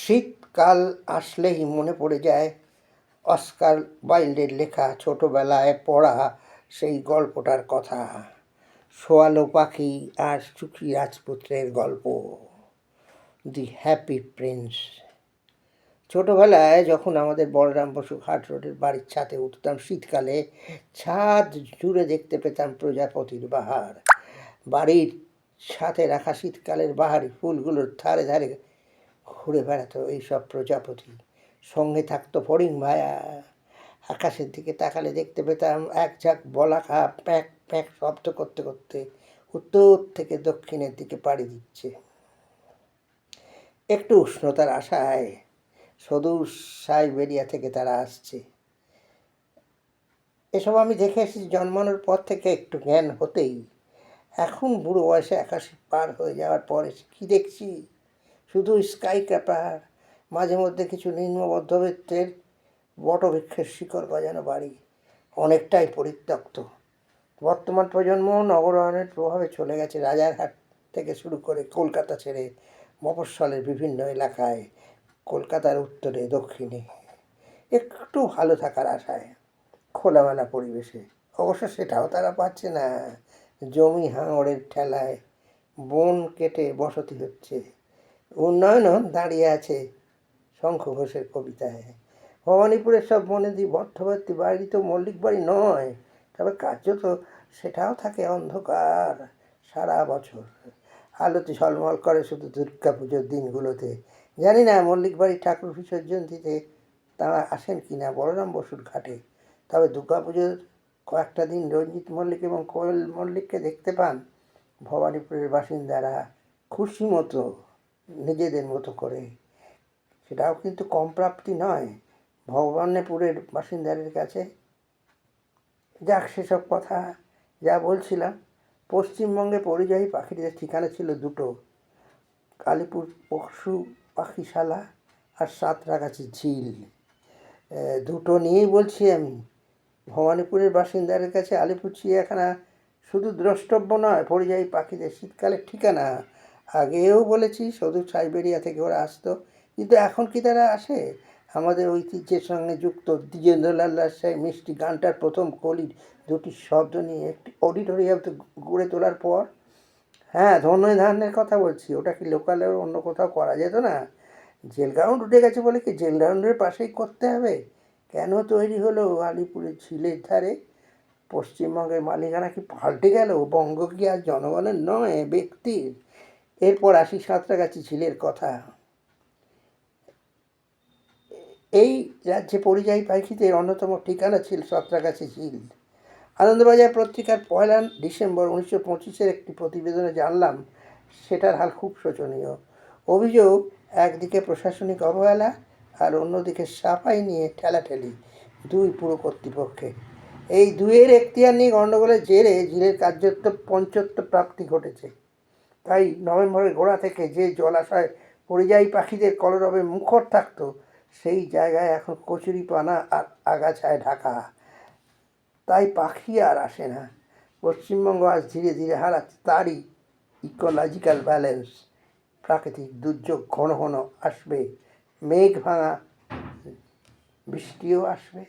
শীতকাল আসলেই মনে পড়ে যায়। অস্কার ওয়াইল্ডের লেখা ছোটবেলায় পড়া সেই গল্পটার কথা। সোয়ালো পাখি আর সুখী রাজপুত্রের গল্প। The happy prince. ছোটবেলায় যখন আমাদের বলরাম বসু ঘাট রোডের বাড়ির ছাদে উঠতাম শীতকালে, ছাদ জুড়ে দেখতে পেতাম প্রজাপতির বাহার। বাড়ির ছাদে রাখা শীতকালের বাহারি ফুলগুলোর ধারে ধারে ঘুরে বেড়াতো এইসব প্রজাপতি। সঙ্গে থাকতো ফড়িং ভায়া। আকাশের দিকে তাকালে দেখতে পেতাম এক ঝাঁক বলাখা প্যাক প্যাক শব্দ করতে করতে উত্তর থেকে দক্ষিণের দিকে পাড়ি দিচ্ছে। একটু উষ্ণতার আশায় সদূর সাইবেরিয়া থেকে তারা আসছে। এসব আমি দেখে এসেছি জন্মানোর পর থেকে একটু জ্ঞান হতেই। এখন বুড়ো বয়সে একাশি পার হয়ে যাওয়ার পরে কী দেখছি? শুধু স্কাই ক্যাপার মাঝে মধ্যে কিছু নিম্ন মধ্যবিত্তের বটবৃক্ষের শিকড় গজানো বাড়ি অনেকটাই পরিত্যক্ত। বর্তমান প্রজন্ম নগরায়নের প্রভাবে চলে গেছে রাজারহাট থেকে শুরু করে কলকাতা ছেড়ে মফস্বলের বিভিন্ন এলাকায়, কলকাতার উত্তরে, দক্ষিণে। একটু ভালো থাকার আশায়, খোলামেলা পরিবেশে। অবশ্য সেটাও তারা পাচ্ছে না। জমি হাঙড়ের ঠেলায় বন কেটে বসতি হচ্ছে। উন্নয়নও দাঁড়িয়ে আছে শঙ্খ ঘোষের কবিতায়। ভবানীপুরের সব মনে বনেদি বর্ধবর্তী বাড়ি তো মল্লিক বাড়ি নয়, তবে কার্যত সেটাও থাকে অন্ধকার সারা বছর। আলোতে ঝলমল করে শুধু দুর্গা পুজোর দিনগুলোতে। জানি না মল্লিক বাড়ি ঠাকুর বিসর্জন দিতে তারা আসেন কি না বলরাম বসুর ঘাটে। তবে দুর্গা পুজোর কয়েকটা দিন রঞ্জিত মল্লিক এবং কোয়েল মল্লিককে দেখতে পান ভবানীপুরের বাসিন্দারা খুশি মতো। নিজেদের মতো করে। সেটাও কিন্তু কম প্রাপ্তি নয়। ভবানীপুরের বাসিন্দাদের কাছে যাক সেসব কথা। যা বলছিলাম, পশ্চিমবঙ্গে পরিযায়ী পাখিদের ঠিকানা ছিল দুটো। কালীপুর পশু পাখিশালা আর সাঁতরাগাছি ঝিল। দুটো নিয়েই বলছি আমি। ভবানীপুরের বাসিন্দাদের কাছে আলিপুর, চিড়িয়াখানা শুধু দ্রষ্টব্য নয়, পরিযায়ী পাখিদের শীতকালের ঠিকানা। আগেও বলেছি শুধু সাইবেরিয়া থেকে ওরা আসতো। কিন্তু এখন কি তারা আসে? আমাদের ঐতিহ্যের সঙ্গে যুক্ত দ্বিজেন্দ্রলাল রাজশাহী মিষ্টি গানটার প্রথম কলির দুটি শব্দ নিয়ে একটি অডিটোরিয়াম গড়ে তোলার পর। হ্যাঁ ধন্যই ধানের কথা বলছি, ওটা কি লোকালে অন্য কোথাও করা যেত না? জেল গ্রাউন্ড উঠে গেছে বলে কি জেল গ্রাউন্ডের পাশেই করতে হবে? কেন তৈরি হলো আলিপুরের ঝিলের ধারে? পশ্চিমবঙ্গের মালিকানা কি পাল্টে গেল? বঙ্গ কি আর জনগণের নয়, ব্যক্তির? এরপর আসি সাঁতরাগাছি ঝিলের কথা। এই রাজ্যে পরিযায়ী পাখিদের অন্যতম ঠিকানা ছিল সাঁতরাগাছি ঝিল। আনন্দবাজার পত্রিকার পয়লা ডিসেম্বর উনিশশো পঁচিশের একটি প্রতিবেদনে জানলাম, সেটার হাল খুব শোচনীয়। অভিযোগ, একদিকে প্রশাসনিক অবহেলা আর অন্যদিকে সাফাই নিয়ে ঠেলাঠেলি, দুই পুরো কর্তৃপক্ষে এই দুইয়ের এখতিয়ার নিয়ে গণ্ডগোলের জেরে ঝিলের কার্যত্ব পঞ্চত্ব প্রাপ্তি ঘটেছে। তাই নভেম্বরের গোড়া থেকে যে জলাশয় পরিযায়ী পাখিদের কলরবে মুখর থাকত, সেই জায়গায় এখন কচুরিপানা আর আগাছায় ঢাকা। তাই পাখি আর আসে না। পশ্চিমবঙ্গ আজ ধীরে ধীরে হারাচ্ছে তারই ইকোলজিক্যাল ব্যালেন্স প্রাকৃতিক দুর্যোগ ঘন ঘন আসবে মেঘ ভাঙা বৃষ্টিও আসবে।